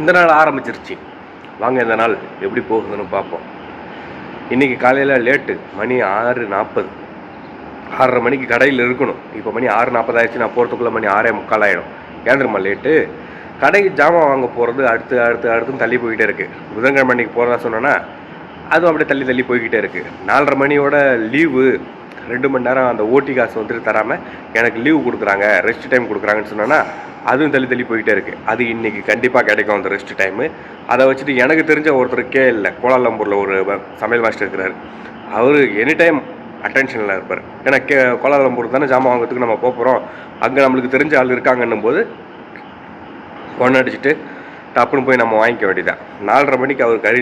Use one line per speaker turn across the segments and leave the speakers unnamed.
இந்த நாள் ஆரம்பிச்சிருச்சு. வாங்க இந்த நாள் எப்படி போகுதுன்னு பார்ப்போம். இன்றைக்கி காலையில் லேட்டு மணி ஆறு நாற்பது ஆறரை மணிக்கு கடையில் இருக்கணும். இப்போ மணி ஆறு நாற்பது ஆயிடுச்சு. நான் போகிறதுக்குள்ளே மணி ஆறே முக்கால் ஆகிடும் ஏந்திரமா லேட்டு கடைக்கு ஜாமான் வாங்க போகிறது அடுத்து அடுத்து அடுத்துன்னு தள்ளி போய்கிட்டே இருக்குது புதன்கிழமை அன்றைக்கி போகிறதா சொன்னேன்னா அதுவும் அப்படியே தள்ளி தள்ளி போய்கிட்டே இருக்குது நாலரை மணியோட லீவு ரெண்டு மணி நேரம் அந்த ஓட்டி காசு வந்துட்டு தராமல் எனக்கு லீவு கொடுக்குறாங்க. ரெஸ்ட் டைம் கொடுக்குறாங்கன்னு சொன்னேன்னா அதுவும் தள்ளி தள்ளி போய்கிட்டே இருக்குது அது இன்னைக்கு கண்டிப்பாக கிடைக்கும் அந்த ரெஸ்ட் டைமு அதை வச்சுட்டு எனக்கு தெரிஞ்ச ஒருத்தருக்கே இல்லை. கோலாலம்பூரில் ஒரு சமையல் மாஸ்டர் இருக்கிறார். அவர் எனி டைம் அட்டென்ஷனில் இருப்பார். ஏன்னா கே கோலாலம்பூர் தானே ஜாமான் வாங்குறதுக்கு நம்ம போகிறோம் அங்கே நம்மளுக்கு தெரிஞ்ச ஆள் இருக்காங்கன்னும் போது பொண்ணு அடிச்சுட்டு டப்புன்னு போய் நம்ம வாங்கிக்க வேண்டியதான் நாலரை மணிக்கு அவர் கறி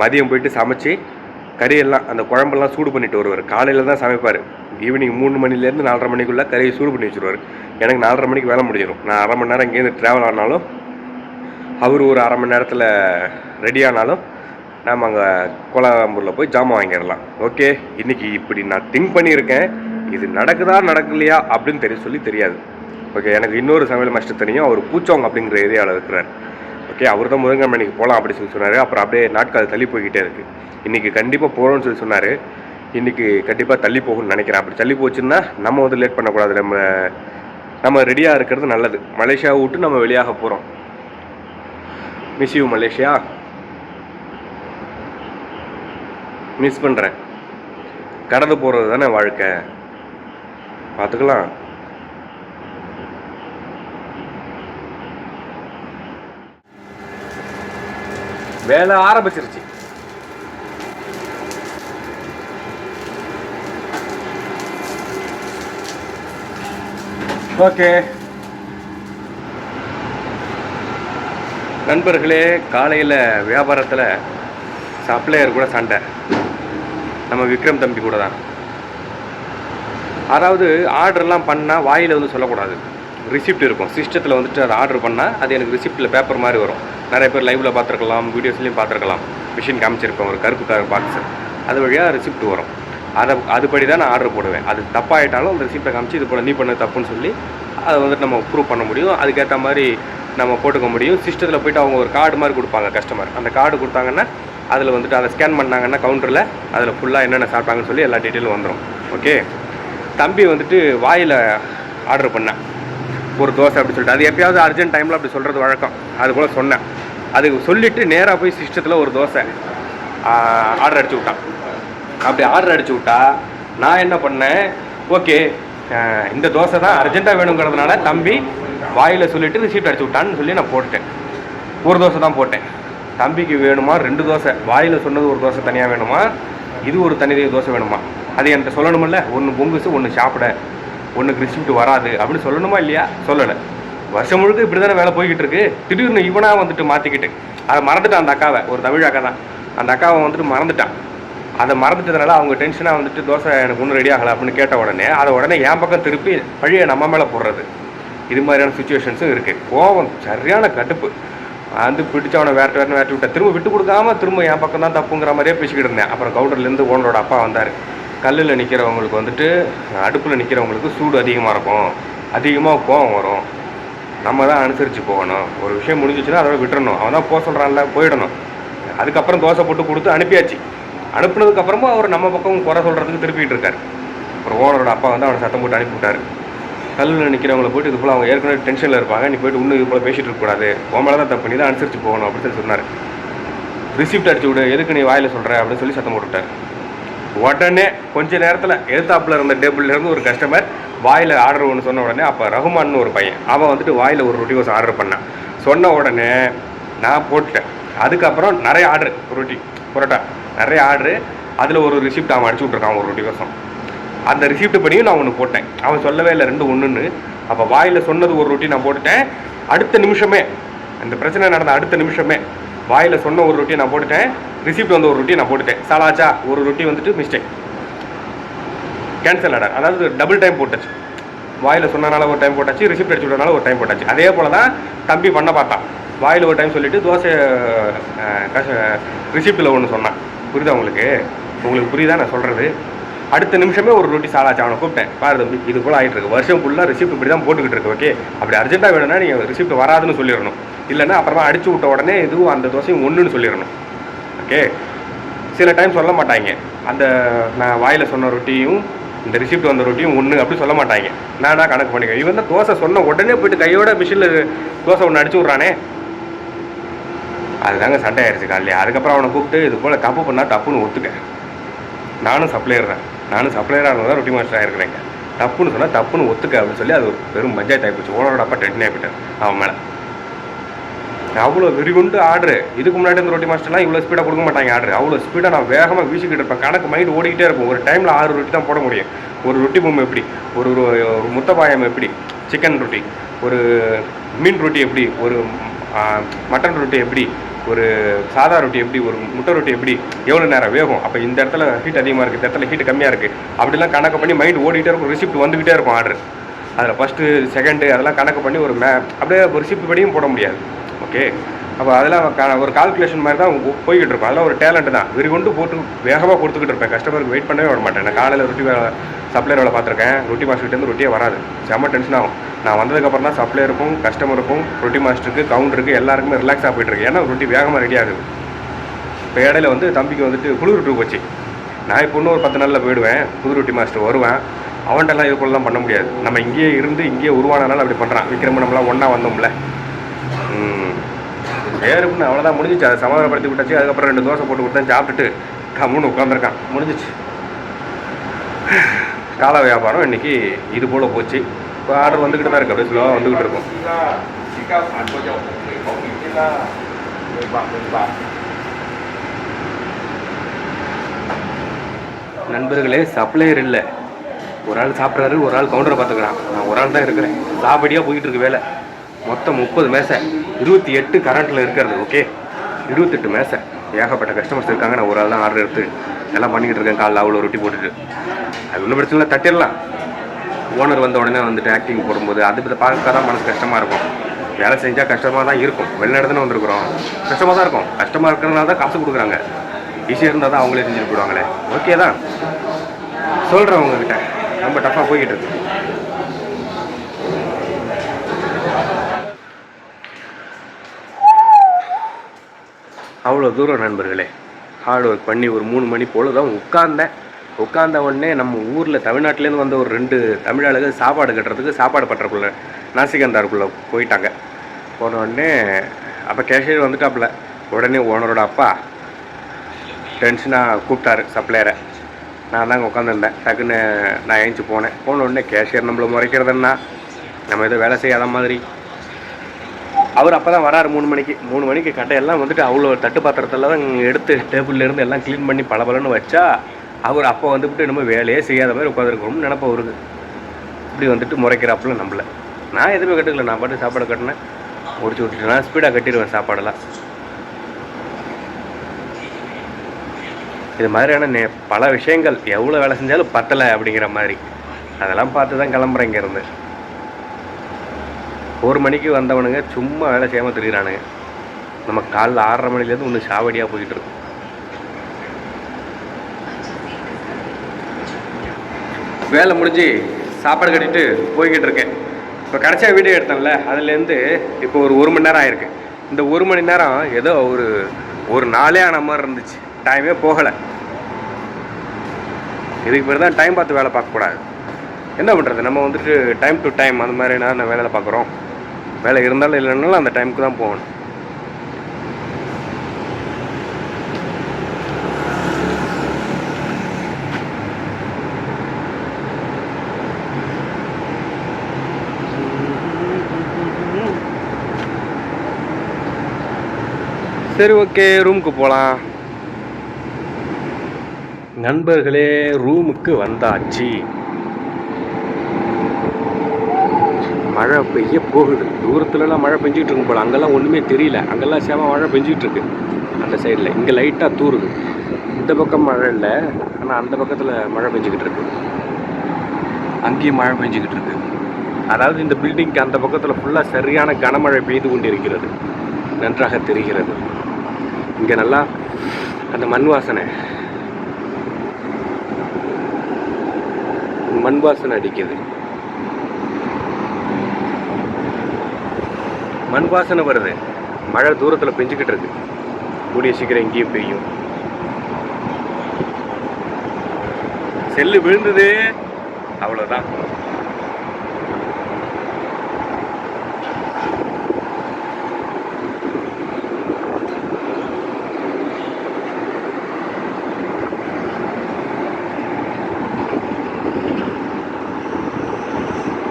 மதியம் போயிட்டு சமைச்சு கறியெல்லாம் அந்த குழம்பெல்லாம் சூடு பண்ணிட்டு வருவார். காலையில் தான் சமைப்பார். ஈவினிங் மூணு மணிலேருந்து நாலரை மணிக்குள்ளே கறியை சூடு பண்ணி வச்சுருவார். எனக்கு நாலரை மணிக்கு வேலை முடிஞ்சிடும் நான் அரை மணி நேரம் இங்கேருந்து ட்ராவல் ஆனாலும் அவர் ஒரு அரை மணி நேரத்தில் ரெடி ஆனாலும் நாம் அங்கே கோலாலம்பூரில் போய் ஜாமான் வாங்கிடலாம். ஓகே இன்னைக்கு இப்படி நான் திங்க் பண்ணியிருக்கேன். இது நடக்குதா நடக்கலையா அப்படின்னு தெரிய சொல்லி தெரியாது. ஓகே எனக்கு இன்னொரு சமையல் மாஸ்டர் தெரியும். அவர் பூச்சோங் அப்படிங்கிற ஏரியாவில் இருக்கிறார். ஓகே அவர் தான் முருங்கன் மணிக்கு போகலாம் அப்படின்னு சொல்லி சொன்னார். அப்புறம் அப்படியே நாட்கள் தள்ளி போய்கிட்டே இருக்குது இன்றைக்கி கண்டிப்பாக போகிறோம்னு சொல்லி சொன்னார். இன்றைக்கி கண்டிப்பாக தள்ளி போகணும்னு நினைக்கிறேன். அப்படி தள்ளி போச்சுன்னா நம்ம வந்து லேட் பண்ணக்கூடாது. நம்ம நம்ம ரெடியாக இருக்கிறது நல்லது. மலேசியாவை விட்டு நம்ம வெளியாக போகிறோம் மிஸ் யூ மலேசியா. மிஸ் பண்ணுறேன் கடந்து போகிறது தானே வாழ்க்கை. பார்த்துக்கலாம். வேலை ஆரம்பிச்சிருச்சு. ஓகே. நண்பர்களே காலையில் வியாபாரத்தில் சப்ளையர் கூட சண்டை. நம்ம விக்ரம் தம்பி கூட தான். அதாவது ஆர்டர்லாம் பண்ணால் வாயில் வந்து சொல்லக்கூடாது. ரிசிப்ட் இருக்கும். சிஸ்டத்தில் வந்துட்டு அதை ஆர்டர் பண்ணால் அது எனக்கு ரிசிப்ட்டில் பேப்பர் மாதிரி வரும். நிறைய பேர் லைவில் பார்த்துருக்கலாம் வீடியோஸ்லையும் பார்த்துருக்கலாம். மிஷின் காமிச்சிருப்பேன் ஒரு கருப்பு கலர் பாக்ஸு அது வழியாக ரிசிப்ட் வரும். அதை அதுபடி தான் நான் ஆர்டர் போடுவேன். அது தப்பாயிட்டாலும் அந்த ரிசிப்டை காமிச்சு இது போல் நீ பண்ண தப்புன்னு சொல்லி அதை வந்துட்டு நம்ம ப்ரூவ் பண்ண முடியும். அதுக்கேற்ற மாதிரி நம்ம போட்டுக்க முடியும். சிஸ்டத்தில் போயிட்டு அவங்க ஒரு கார்டு மாதிரி கொடுப்பாங்க கஸ்டமர் அந்த கார்டு கொடுத்தாங்கன்னா அதில் வந்துட்டு அதை ஸ்கேன் பண்ணாங்கன்னா கவுண்டரில் அதில் ஃபுல்லாக என்னென்ன சாப்பிட்டாங்கன்னு சொல்லி எல்லா டீட்டெயிலும் வந்துடும் ஓகே தம்பி வந்துட்டு வாயில் ஆர்டர் பண்ணேன். ஒரு தோசை அப்படி சொல்லிட்டு. அது எப்பயாவது அர்ஜென்ட் டைமில் அப்படி சொல்கிறது வழக்கம். அது போல் சொன்னேன். அதுக்கு சொல்லிவிட்டு நேராக போய் சிஸ்டத்தில் ஒரு தோசை ஆர்டர் அடிச்சு விட்டான். அப்படி ஆர்டர் அடிச்சு விட்டா நான் என்ன பண்ணேன்? ஓகே இந்த தோசை தான் அர்ஜென்ட்டாக வேணுங்கிறதுனால தம்பி வாயில் சொல்லிட்டு ரிசீப்ட் அடிச்சு விட்டான்னு சொல்லி நான் போட்டுட்டேன். ஒரு தோசை தான் போட்டேன். தம்பிக்கு வேணுமா? ரெண்டு தோசை. வாயில் சொன்னது ஒரு தோசை தனியாக வேணுமா? இது ஒரு தனி தோசை வேணுமா? அது என்கிட்ட சொல்லணுமில்ல. ஒன்று பொங்குசு ஒன்று சாப்பிட. ஒன்று கிறிஸ்டின்ட்டு வராது அப்படின்னு சொல்லணுமா இல்லையா? சொல்லலை. வருஷம் முழுக்க இப்படி தானே வேலை போய்கிட்டு இருக்கு. திடீர்னு இவனாக வந்துட்டு மாற்றிக்கிட்டு அதை மறந்துட்டான் அந்த அக்காவை. ஒரு தமிழ் அக்கா தான். அந்த அக்காவை வந்துட்டு மறந்துட்டான் அதை மறந்துட்டதுனால அவங்க டென்ஷனாக வந்துட்டு தோசை எனக்கு ஒன்றும் ரெடி ஆகலை அப்படின்னு கேட்ட உடனே அதை உடனே என் பக்கம் திருப்பி பழிய நம்ம மேலே போடுறது. இது மாதிரியான சுச்சுவேஷன்ஸும் இருக்குது கோவம் சரியான கடுப்பு. வந்து பிடிச்சவனை வேட்ட வேறு வேட்டி விட்டேன் திரும்ப விட்டு கொடுக்காம திரும்ப என் பக்கம் தான் தப்புங்கிற மாதிரியே பேசிக்கிட்டு இருந்தேன். அப்புறம் கவுண்டர்லேருந்து ஓனரோட அப்பா வந்தார். கல்லில் நிற்கிறவங்களுக்கு வந்துட்டு அடுப்பில் நிற்கிறவங்களுக்கு சூடு அதிகமாக இருக்கும். அதிகமாக கோவம் வரும். நம்ம தான் அனுசரித்து போகணும். ஒரு விஷயம் முடிஞ்சிச்சுன்னா அதோட விட்டுறணும். அவன் தான் போக சொல்கிறான்ல போயிடணும். அதுக்கப்புறம் தோசை போட்டு கொடுத்து அனுப்பியாச்சு. அனுப்புனதுக்கப்புறமும் அவர் நம்ம பக்கம் குறை சொல்கிறதுக்கு திருப்பிட்டு இருக்காரு. அப்புறம் ஓனரோட அப்பா வந்து அவனை சத்தம் போட்டு அனுப்பிவிட்டார் கல்லில் நிற்கிறவங்கள போயிட்டு இது போல் அவங்க ஏற்கனவே டென்ஷனில் இருப்பாங்க. நீ போயிட்டு இன்னும் இது போல் பேசிகிட்டு இருக்கக்கூடாது உன் மேலே தான் தப்பு. நீ தான் அனுசரித்து போகணும் அப்படின்னு சொல்லி சொன்னார். ரிசிப்ட் அடிச்சு விடு. எதுக்கு நீ வாயில் சொல்கிற அப்படின்னு சொல்லி சத்தம் போட்டுவிட்டார் உடனே கொஞ்ச நேரத்தில் எழுத்தாப்பில் இருந்த டேபிள்லேருந்து ஒரு கஸ்டமர் வாயில் ஆர்டர் ஒன்று சொன்ன உடனே அப்போ ரகுமான்னு ஒரு பையன். அவன் வந்துட்டு வாயில் ஒரு ரொட்டி கோஸ் ஆர்டர் பண்ணான். சொன்ன உடனே நான் போட்டுட்டேன். அதுக்கப்புறம் நிறைய ஆர்டர் ரொட்டி புரோட்டா நிறைய ஆர்டர் அதில் ஒரு ரிசிப்ட் அவன் அடிச்சு விட்ருக்கான் ஒரு ரொட்டி கோசம் அந்த ரிசிப்ட் பண்ணியும் நான் ஒன்று போட்டேன். அவன் சொல்லவே இல்லை ரெண்டு ஒன்றுன்னு அப்போ வாயில் சொன்னது ஒரு ரொட்டி நான் போட்டுட்டேன். அடுத்த நிமிஷமே அந்த பிரச்சனை நடந்த அடுத்த நிமிஷமே வாயில் சொன்ன ஒரு ரொட்டியை நான் போட்டுட்டேன். ரிசிப்ட் வந்து ஒரு ரொட்டி நான் போட்டுட்டேன். சாலாச்சா ஒரு ரொட்டி வந்துட்டு மிஸ்டேக் கேன்சல் ஆர்டர் அதாவது டபுள் டைம் போட்டாச்சு. வாயில் சொன்னனால ஒரு டைம் போட்டாச்சு ரிசிப்ட் அடிச்சு விட்டனால ஒரு டைம் போட்டாச்சு. அதே போல் தான் தம்பி பண்ண பார்த்தான். வாயில் ஒரு டைம் சொல்லிவிட்டு தோசை ரிசிப்டில் ஒன்று சொன்னான். புரியுதா உங்களுக்கு? உங்களுக்கு புரியுதா நான் சொல்கிறது அடுத்த நிமிஷமே ஒரு ரொட்டி சாலாச்சு அவனை கூப்பிட்டேன். பாரு தம்பி இது போல் ஆகிட்டு இருக்கு. வருஷம் ஃபுல்லாக ரிசிப்ட் இப்படி தான் போட்டுக்கிட்டு இருக்கு ஓகே அப்படி அர்ஜென்ட்டாக வேணும்னா நீங்கள் ரிசிப்ட் வராதுன்னு சொல்லிடணும். இல்லைன்னா அப்புறமா அடிச்சு விட்ட உடனே இதுவும் அந்த தோசையும் ஒன்றுன்னு சொல்லிடணும். ஓகே சில டைம் சொல்ல மாட்டாங்க. அந்த நான் வாயில் சொன்ன ரொட்டியும் இந்த ரிசிப்ட் வந்த ரொட்டியும் ஒன்று அப்படி சொல்ல மாட்டாங்க. நானாக கணக்கு பண்ணிக்கிறேன் இவன் தான் தோசை சொன்ன உடனே போயிட்டு கையோட மிஷினில் தோசை ஒன்று அடிச்சு விட்றானே. அதுதாங்க சண்டை ஆயிடுச்சு காலையில். அதுக்கப்புறம் அவனை கூப்பிட்டு இது போல் தப்பு பண்ணால் தப்புன்னு ஒத்துக்க. நானும் சப்ளையர் தான். நானும் சப்ளையராக இருந்தால் தான் ரொட்டி மாஸ்டர் ஆகிருக்கிறேங்க தப்புன்னு சொன்னால் தப்புன்னு ஒத்துக்க. அப்படின்னு சொல்லி அது ஒரு பெரும் பஞ்சாயத்து ஆகிப்போச்சு ஓனரோட அப்பா டென்ஷன் ஆகிப்பிட்டார் அவன் மேலே. அவ்வளோ விரிவுண்டு ஆர்டரு இதுக்கு முன்னாடி இந்த ரொட்டி மாஸ்டர்லாம் இவ்வளோ ஸ்பீடாக கொடுக்க மாட்டாங்க ஆர்டர் அவ்வளோ ஸ்பீடாக நான் வேகமாக வீசிக்கிட்டு இருப்பேன். கணக்கு மைண்ட் ஓடிக்கிட்டே இருக்கும். ஒரு டைமில் ஆறு ரொட்டி தான் போட முடியும். ஒரு ரொட்டி பொம்மை எப்படி? ஒரு ஒரு ஒரு எப்படி? சிக்கன் ரொட்டி ஒரு மீன் ரொட்டி எப்படி? ஒரு மட்டன் ரொட்டி எப்படி? ஒரு சாதா ரொட்டி எப்படி? ஒரு முட்டை ரொட்டி எப்படி? எவ்வளோ நேரம் வேகும்? அப்போ இந்த இடத்துல ஹீட் அதிகமாக இருக்குது இந்த இடத்துல ஹீட் கம்மியாக இருக்குது அப்படிலாம் கணக்கு பண்ணி மைண்ட் ஓடிக்கிட்டே இருக்கும். ரிசிப்ட் வந்துக்கிட்டே இருக்கும் ஆர்டர் அதில் ஃபஸ்ட்டு செகண்டு அதெல்லாம் கணக்கு பண்ணி ஒரு மே அப்படியே ஒரு ரிசிப்ட் படியும் போட முடியாது. ஓகே? அப்போ அதெல்லாம் ஒரு கால்குலேஷன் மாதிரி தான் போய்கிட்டு இருக்கும் அதெல்லாம் ஒரு டேலண்ட் தான். வெறி கொண்டு போட்டு வேகமாக கொடுத்துக்கிட்டு இருப்பேன். கஸ்டமருக்கு வெயிட் பண்ணவே விட மாட்டேன். நான் காலையில் ரொட்டி வேலை சப்ளையர் வேலை பார்த்துருக்கேன். ரொட்டி மாஸ்டர்கிட்டேருந்து ரொட்டியே வராது. செம்ம டென்ஷன் ஆகும். நான் வந்ததுக்கப்புறம் தான் சப்ளையருக்கும் கஸ்டமருக்கும் ரொட்டி மாஸ்டருக்கு கவுண்டருக்கு எல்லாருக்குமே ரிலாக்ஸாக போயிட்டு இருக்கு. ஏன்னா ரொட்டி வேகமாக ரெடி ஆகுது. இப்போ இடையில வந்து தம்பிக்கு வந்துட்டு குளிர் ரொட்டி போச்சு. நான் இப்போ இன்னும் ஒரு பத்து நாளில் போயிடுவேன். புது ரொட்டி மாஸ்டர் வருவேன். அவன்கிட்டலாம் இது பண்ண முடியாது. நம்ம இங்கேயே இருந்து இங்கேயே உருவானனால அப்படி பண்ணுறான் விக்ரம நம்மளாம் ஒன்றா வந்தோம்ல. வேறுப்புன்னு அவ்வளோதான் முடிஞ்சிச்சு. அதை சமாதானப்படுத்தி விட்டாச்சு. அதுக்கப்புறம் ரெண்டு தோசை போட்டு கொடுத்தேன் சாப்பிட்டுட்டு கம்முன்னு உட்காந்துருக்கான் முடிஞ்சிச்சு. கால வியாபாரம் இன்னைக்கு இது போல் போச்சு. இப்போ ஆர்டர் வந்துக்கிட்டு தான் இருக்கு. அப்படியே ஸ்லோவாக வந்துக்கிட்டு இருக்கும். நண்பர்களே சப்ளையர் இல்லை. ஒரு ஆள் சாப்பிட்றாரு ஒரு ஆள் கவுண்டரை பார்த்துக்கிறான். நான் ஒரு ஆள் தான் இருக்கிறேன். சாப்படியாக போயிட்டு இருக்கு வேலை. மொத்தம் முப்பது மேசை. இருபத்தி எட்டு கரண்ட்டில் இருக்கிறது ஓகே இருபத்தெட்டு மேசை. ஏகப்பட்ட கஸ்டமர்ஸ் இருக்காங்க. நான் ஒரு ஆள் தான் ஆர்டர் எடுத்து எல்லாம் பண்ணிக்கிட்டு இருக்கேன். காலைல அவ்வளோ ரொட்டி போட்டுட்டு. அது ஒன்றும் பிரச்சனை இல்லை தட்டிடலாம். ஓனர் வந்த உடனே வந்துட்டு ஆக்டிங் போடும்போது அது இதை பார்க்க தான் மனசு கஷ்டமாக இருக்கும். வேலை செஞ்சால் கஷ்டமாக தான் இருக்கும். வெளிநடத்துன்னு வந்திருக்கிறோம். கஷ்டமாக தான் இருக்கும். கஷ்டமாக இருக்கிறதுனால தான் காசு கொடுக்குறாங்க. ஈஸியாக இருந்தால் தான் அவங்களே செஞ்சுட்டு போயிடுவாங்களே. ஓகே தான். சொல்கிறேன் உங்ககிட்ட. ரொம்ப டஃப்பாக போய்கிட்டு இருக்கு. அவ்வளோ தூரம் நண்பர்களே? ஹார்ட் ஒர்க் பண்ணி ஒரு மூணு மணி போல் தான் உட்கார்ந்தேன். உட்கார்ந்த உடனே நம்ம ஊரில் தமிழ்நாட்டிலேருந்து வந்த ஒரு ரெண்டு தமிழாளர்கள் சாப்பாடு கட்டுறதுக்கு சாப்பாடு பட்டுறக்குள்ள நாசிகந்தாருக்குள்ளே போயிட்டாங்க. போன உடனே அப்போ கேஷியர் வந்துட்டாப்புல. உடனே ஓனரோட அப்பா டென்ஷனாக கூப்பிட்டாரு சப்ளையரை. நான் தாங்க உட்காந்துருந்தேன் டக்குன்னு நான் ஏஞ்சி போனேன். போன உடனே கேஷியர் நம்மளை முறைக்கிறதுன்னா நம்ம எதுவும் வேலை செய்யாத மாதிரி. அவர் அப்போ தான் வராரு மூணு மணிக்கு. மூணு மணிக்கு கட்டையெல்லாம் வந்துட்டு அவ்வளோ தட்டு பாத்திரத்தில் தான் எடுத்து டேபிள்ல இருந்து எல்லாம் க்ளீன் பண்ணி பளபளன்னு வச்சா அவர் அப்போ வந்துட்டு நம்ம வேலையே செய்யாத மாதிரி உட்காந்துருக்கணும்னு நினப்ப வருது இப்படி வந்துட்டு முறைக்கிறாப்புல நம்மள. நான் எதுவுமே கட்டுக்கல. நான் பாட்டு சாப்பாடு கட்டினேன். முடிச்சு விட்டுட்டு நான் ஸ்பீடாக கட்டிடுவேன் சாப்பாடெல்லாம். இது மாதிரியான நே பல விஷயங்கள். எவ்வளோ வேலை செஞ்சாலும் பத்தலை அப்படிங்கிற மாதிரி. அதெல்லாம் பார்த்து தான் கிளம்புறேன் இங்கேருந்து ஒரு மணிக்கு வந்தவனுங்க சும்மா வேலை செய்யாமல் திரிகிறானுங்க நம்ம காலைல ஆறரை மணிலேருந்து ஒன்று சாவடியாக போயிட்டு இருக்கும் வேலை முடிஞ்சு சாப்பாடு கட்டிட்டு போய்கிட்டு இருக்கேன். இப்போ கடைசியாக வீடியோ எடுத்தேன்ல அதுலேருந்து இப்போ ஒரு ஒரு மணி நேரம் ஆயிருக்கு. இந்த ஒரு மணி நேரம் ஏதோ ஒரு ஒரு நாளே ஆன மாதிரி இருந்துச்சு. டைமே போகலை. இதுக்கு பேர் தான் டைம் பார்த்து வேலை பார்க்கக்கூடாது. என்ன பண்ணுறது நம்ம வந்துட்டு டைம் டு டைம் அந்த மாதிரி நான் வேலையில் பார்க்குறோம். வேலை இருந்தாலும் இல்லைனாலும் அந்த டைமுக்கு தான் போகணும். சரி ஓகே ரூமுக்கு போகலாம் நண்பர்களே ரூமுக்கு வந்தாச்சு. மழை பெய்ய போகுது. தூரத்துலலாம் மழை பெஞ்சிக்கிட்டு இருக்கும் போல். அங்கெல்லாம் ஒன்றுமே தெரியல. அங்கெல்லாம் சேம மழை பெஞ்சிக்கிட்டு இருக்கு. அந்த சைடில் இங்கே லைட்டாக தூருது. இந்த பக்கம் மழை இல்லை. ஆனால் அந்த பக்கத்தில் மழை பெஞ்சிக்கிட்டு இருக்கு. அங்கேயும் மழை பெஞ்சிக்கிட்டு இருக்கு. அதாவது இந்த பில்டிங்க்கு அந்த பக்கத்தில் ஃபுல்லாக சரியான கனமழை பெய்து கொண்டிருக்கிறது. நன்றாக தெரிகிறது. இங்கே நல்லா அந்த மண் வாசனை. மண் வாசனை அடிக்குது. மண் வாசனை வருது. மழை தூரத்தில் பெஞ்சிக்கிட்டு இருக்கு. கூடிய சீக்கிரம் எங்கேயும் பெய்யும். செல்லு விழுந்தது அவ்வளோதான்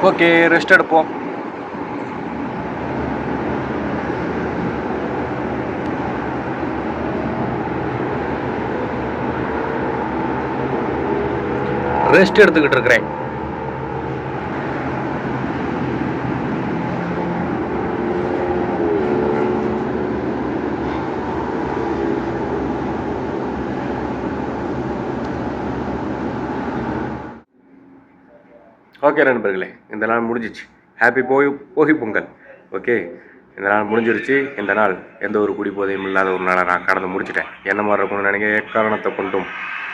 ஓகே ரெஸ்ட் எடுப்போம். ரெஸ்ட் எடுத்துக்கிட்டு இருக்கிறேன். ஓகே நண்பர்களே இந்த நாள் முடிஞ்சிச்சு. ஹாப்பி போய் போகி பொங்கல். ஓகே இந்த நாள் முடிஞ்சிருச்சு. இந்த நாள் எந்த ஒரு குடி போதையும் இல்லாத ஒரு நாளை நான் கடந்து முடிச்சிட்டேன். என்ன மாதிரி இருக்கணும்னு நினைக்க எக்காரணத்தை கொண்டும்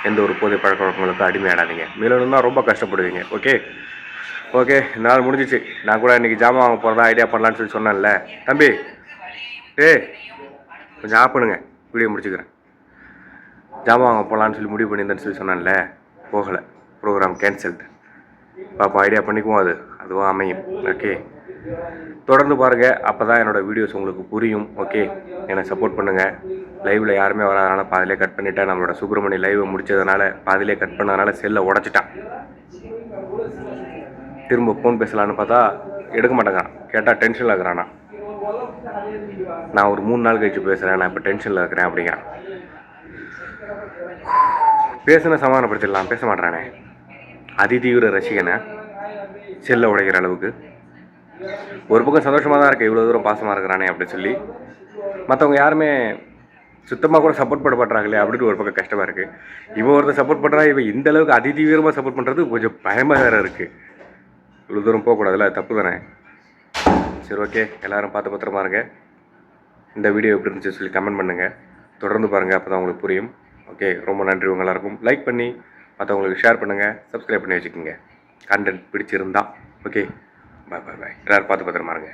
எந்த ஒரு போதை பழக்க வழக்கங்களுக்கும் அடிமையாடாதீங்க. மேலும் தான் ரொம்ப கஷ்டப்படுவீங்க. ஓகே? ஓகே இந்த நாள் முடிஞ்சிச்சு. நான் கூட இன்றைக்கி ஜாமான் வாங்க போகிறதா ஐடியா பண்ணலான்னு சொல்லி சொன்னேன்ல. தம்பி ஏ கொஞ்சம் ஆஃப் பண்ணுங்க. வீடியோ முடிச்சுக்கிறேன். ஜாமான் வாங்க போகலான்னு சொல்லி முடிவு பண்ணியிருந்தேன்னு சொல்லி சொன்னேன்ல. போகலை. ப்ரோக்ராம் கேன்சல்டு பாப்பா ஐடியா பண்ணிக்குவோம் அது. அதுவும் அமையும். ஓகே? தொடர்ந்து பாருங்கள் அப்போ தான் என்னோடய வீடியோஸ் உங்களுக்கு புரியும். ஓகே என்னை சப்போர்ட் பண்ணுங்கள் லைவில் யாருமே வராதனால பாதிலே கட் பண்ணிட்டேன். நம்மளோட சுப்பிரமணி லைவை முடித்ததுனால பாதிலே கட் பண்ணதுனால செல்லை உடச்சிட்டான். திரும்ப ஃபோன் பேசலான்னு பார்த்தா எடுக்க மாட்டேங்கிறான். கேட்டால் டென்ஷனில் இருக்கிறானா? நான் ஒரு மூணு நாள் கழிச்சு பேசுகிறேன் நான் இப்போ டென்ஷனில் இருக்கிறேன் அப்படிங்கிறான். பேசுன சமாதானப்படுத்திடலாம். பேச மாட்டேறானே. அதிதீவிர ரசிகனை செல்ல உடைக்கிற அளவுக்கு. ஒரு பக்கம் சந்தோஷமாக தான் இருக்கு இவ்வளோ தூரம் பாசமாக இருக்கிறானே அப்படின்னு சொல்லி. மற்றவங்க யாருமே சுத்தமாக கூட சப்போர்ட் பண்ண பண்ணுறாங்களே அப்படின்னு ஒரு பக்கம் கஷ்டமாக இருக்குது இவன் ஒருத்தர் சப்போர்ட் பண்ணுறா இவன் இந்த அளவுக்கு அதிதீவிரமாக சப்போர்ட் பண்ணுறது கொஞ்சம் பயமாக வேறு இருக்குது இவ்வளோ தூரம் போகக்கூடாதுல்ல தப்பு தானே? சரி ஓகே எல்லோரும் பார்த்து பத்திரமா இருங்க. இந்த வீடியோ எப்படி இருந்துச்சு சொல்லி கமெண்ட் பண்ணுங்கள் தொடர்ந்து பாருங்கள் அப்போ தான் உங்களுக்கு புரியும். ஓகே ரொம்ப நன்றி உங்கள் எல்லாருக்கும். லைக் பண்ணி மற்றவங்களுக்கு ஷேர் பண்ணுங்கள் சப்ஸ்கிரைப் பண்ணி வச்சுக்கோங்க. கண்டென்ட் பிடிச்சிருந்தா ஓகே பாய் பாய் பாய் எல்லோரும் பார்த்து பத்திரமா இருங்க.